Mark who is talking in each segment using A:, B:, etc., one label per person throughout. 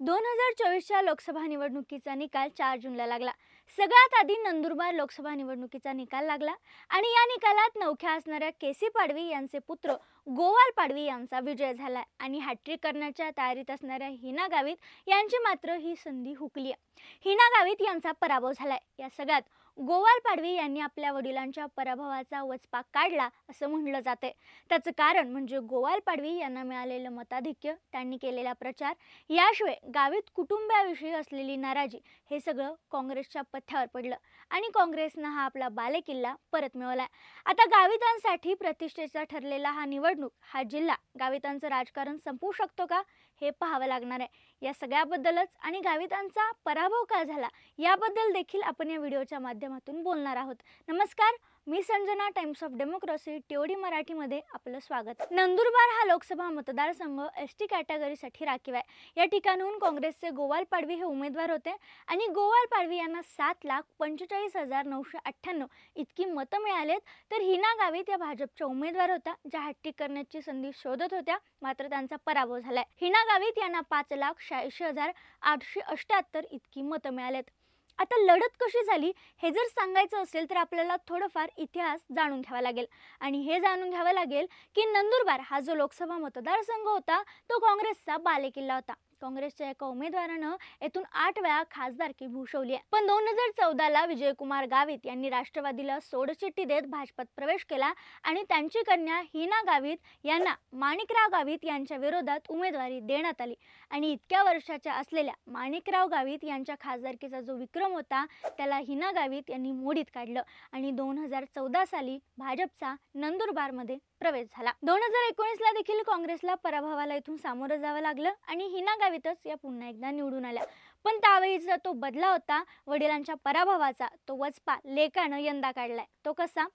A: दोन हजार चोवीसच्या लोकसभा निवडणुकीचा निकाल चार जूनला लागला. सगळ्यात आधी नंदुरबार लोकसभा निवडणुकीचा निकाल लागला आणि या निकालात नवख्या असणाऱ्या केसी पाडवी यांचे पुत्र गोवाल पाडवी यांचा विजय झाला आणि हॅट्रिक करण्याच्या तयारीत असणाऱ्या हिना गावित यांची मात्र ही संधी हुकली आहे. हिना गावित यांचा पराभव झालाय. या सगळ्यात गोवाल पाडवी यांनी आपल्या वडिलांच्या पराभवाचा वचपा काढला असं म्हणलं जाते त्याचं कारण म्हणजे गोवाल पाडवी यांना मिळालेलं मताधिक्य त्यांनी केलेला प्रचार याशिवाय गावित कुटुंबाविषयी असलेली नाराजी हे सगळं काँग्रेसच्या पथ्यावर पडलं आणि काँग्रेसनं हा आपला बालेकिल्ला परत मिळवलाय. आता गावितांसाठी प्रतिष्ठेचा ठरलेला हा निवडणूक हा जिल्हा गावितांचं राजकारण संपवू शकतो का? हे पाहावं लागणार आहे. या सगळ्याबद्दलच आणि गावितांचा पराभव का झाला? याबद्दल देखील आपण या व्हिडिओच्या माध्यमातून बोलणार आहोत. नमस्कार. मी संजना टाइम्स ऑफ डेमोक्रेसी टेवडी मराठीमध्ये आपलं स्वागत. नंदुरबार हा लोकसभा मतदारसंघ एस टी कॅटेगरीसाठी राखीव आहे. या ठिकाणाहून काँग्रेसचे गोवाल पाडवी हे उमेदवार होते आणि गोवाल पाडवी यांना सात लाख पंचेचाळीस हजार नऊशे अठ्ठ्याण्णव इतकी मतं मिळालेत. तर हिना गावित या भाजपच्या उमेदवार होत्या ज्या हॅट्रिक करण्याची संधी शोधत होत्या मात्र त्यांचा पराभव झालाय. हिना गावित यांना पाच लाख शहाऐंशी हजार आठशे अष्ट्याहत्तर इतकी मतं मिळालेत. आता लढत कशी झाली हे जर सांगायचं असेल तर आपल्याला थोडंफार इतिहास जाणून घ्यावा लागेल. आणि हे जाणून घ्यावं लागेल की नंदुरबार हा जो लोकसभा मतदारसंघ होता तो काँग्रेसचा बालेकिल्ला होता. काँग्रेसच्या एका उमेदवारानं येथून आठ वेळा खासदारकी भूषवली आहे. पण दोन हजार चौदाला विजयकुमार गावित यांनी राष्ट्रवादीला सोडचिठ्ठी देत भाजपात प्रवेश केला आणि त्यांची कन्या हिना गावित यांना माणिकराव गावित यांच्या विरोधात उमेदवारी देण्यात आली. आणि इतक्या वर्षाच्या असलेल्या माणिकराव गावित यांच्या खासदारकीचा जो विक्रम होता त्याला हिना गावित यांनी मोडीत काढलं. आणि दोन हजार चौदा साली भाजपचा नंदुरबारमध्ये प्रवेश झाला. दोन हजार एकोणीसला देखील काँग्रेसला पराभवाला इथून सामोरं जावं लागलं आणि हिना गावितच या पुन्हा एकदा निवडून आल्या. पण त्यावेळीचा तो बदला होता वडिलांच्या पराभवाचा तो वचपा लेकानं यंदा काढलाय. तो कसा?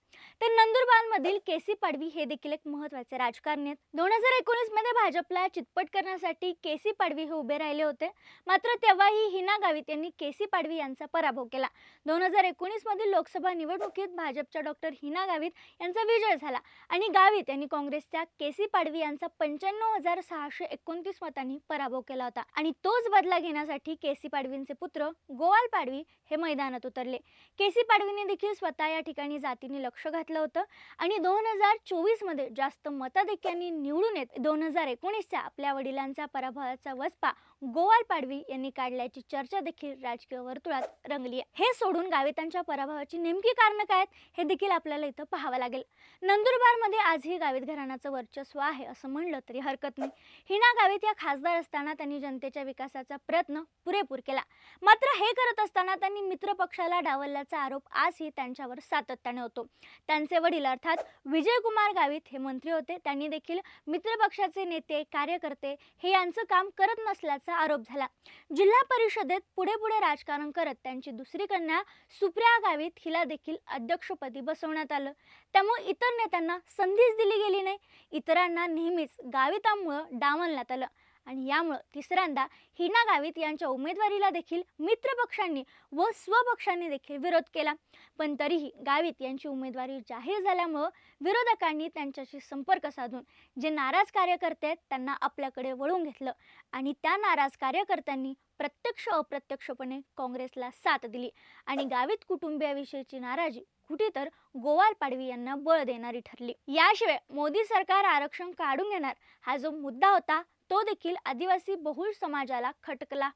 A: तर नंदुरबारमधील केसी पाडवी हे देखील एक महत्त्वाचे राजकारणी आहेत. दोन हजार एकोणीसमध्ये भाजपला चितपट करण्यासाठी केसी पाडवी हे उभे राहिले होते. मात्र तेव्हाही हिना गावित यांनी केसी पाडवी यांचा पराभव केला. दोन हजार एकोणीस मधील लोकसभा निवडणुकीत भाजपच्या डॉक्टर हिना गावित यांचा विजय झाला आणि गावित यांनी काँग्रेसच्या केसी पाडवी यांचा पंच्याण्णव हजार सहाशे एकोणतीस मतांनी पराभव केला होता. आणि तोच बदला घेण्यासाठी केसी केसी पाडवींचे पुत्र गोवाल पाडवी हे मैदानात उतरले. केसी पाडवीने देखील स्वतः या ठिकाणी जातीने लक्ष घातलं होतं आणि दोन हजार चोवीसमध्ये जास्त मताधिक्यांनी निवडून येत दोन हजार एकोणीसच्या आपल्या वडिलांचा पराभवाचा वचपा गोवाल पाडवी यांनी काढल्याची चर्चा देखील राजकीय वर्तुळात रंगली आहे. हे सोडून गावितांच्या पराभवाची नेमकी कारणं काय आहेत हे देखील आपल्याला इथं पाहावं लागेल. नंदुरबारमध्ये आजही गावित घराण्याचं वर्चस्व आहे असं म्हणलं तरी हरकत नाही. हिना गावित या खासदार असताना त्यांनी जनतेच्या विकासाचा प्रयत्न पुरेपूर केला. मात्र हे करत असताना त्यांनी मित्र पक्षाला डावलल्याचा आरोप आजही त्यांच्यावर सातत्याने होतो. त्यांचे वडील अर्थात विजयकुमार गावित हे मंत्री होते. त्यांनी देखील मित्रपक्षाचे नेते कार्यकर्ते हे यांचं काम करत नसल्याचं आरोप झाला. जिल्हा परिषदेत पुढे पुढे राजकारण करत त्यांची दुसरी कन्या सुप्रिया गावित हिला देखील अध्यक्षपदी बसवण्यात आलं. त्यामुळे इतर नेत्यांना संधीच दिली गेली नाही. इतरांना नेहमीच गावितांमुळं डावलण्यात आलं. आणि यामुळं तिसऱ्यांदा हिना गावित यांच्या उमेदवारीला देखील मित्रपक्षांनी व स्वपक्षांनी देखील विरोध केला. पण तरीही गावित यांची उमेदवारी जाहीर झाल्यामुळं विरोधकांनी त्यांच्याशी संपर्क साधून जे नाराज कार्यकर्ते आहेत त्यांना आपल्याकडे वळून घेतलं आणि त्या नाराज कार्यकर्त्यांनी प्रत्यक्ष अप्रत्यक्षपणे काँग्रेसला साथ दिली आणि गावित कुटुंबियाविषयीची नाराजी कुठे तर गोवाल पाडवी यांना बळ देणारी ठरली. याशिवाय मोदी सरकार आरक्षण काढून घेणार हा जो मुद्दा होता तो देखील आदिवासी बहुल समाजाला खटकला.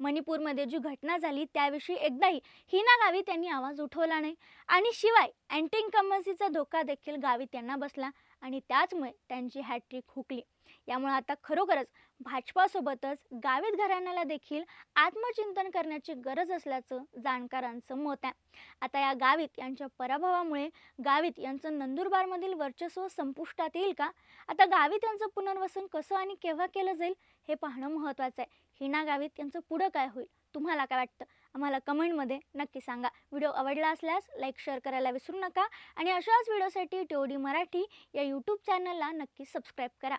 A: मणिपूरमध्ये जी घटना झाली त्याविषयी एकदाही हिना गावी त्यांनी आवाज उठवला नाही. आणि शिवाय अँटी इन्कम्बन्सीचा धोका देखील गावी त्यांना बसला. आणि त्याचमुळे त्यांची हॅट्रिक हुकली. यामुळे आता खरोखरच भाजपासोबतच गावित घराण्याला देखील आत्मचिंतन करण्याची गरज असल्याचं जाणकारांचं मत आहे. आता या गावित यांच्या पराभवामुळे गावित यांचं नंदुरबारमधील वर्चस्व संपुष्टात येईल का? आता गावित यांचं पुनर्वसन कसं आणि केव्हा केलं जाईल हे पाहणं महत्त्वाचं आहे. हिना गावित यांचं पुढं काय होईल? तुम्हाला काय वाटतं? आम्हाला कमेंटमध्ये नक्की सांगा. व्हिडिओ आवडला असल्यास लाईक शेअर करायला विसरू नका. आणि अशाच व्हिडिओसाठी टीओडी मराठी या यूट्यूब चॅनलला नक्की सबस्क्राईब करा.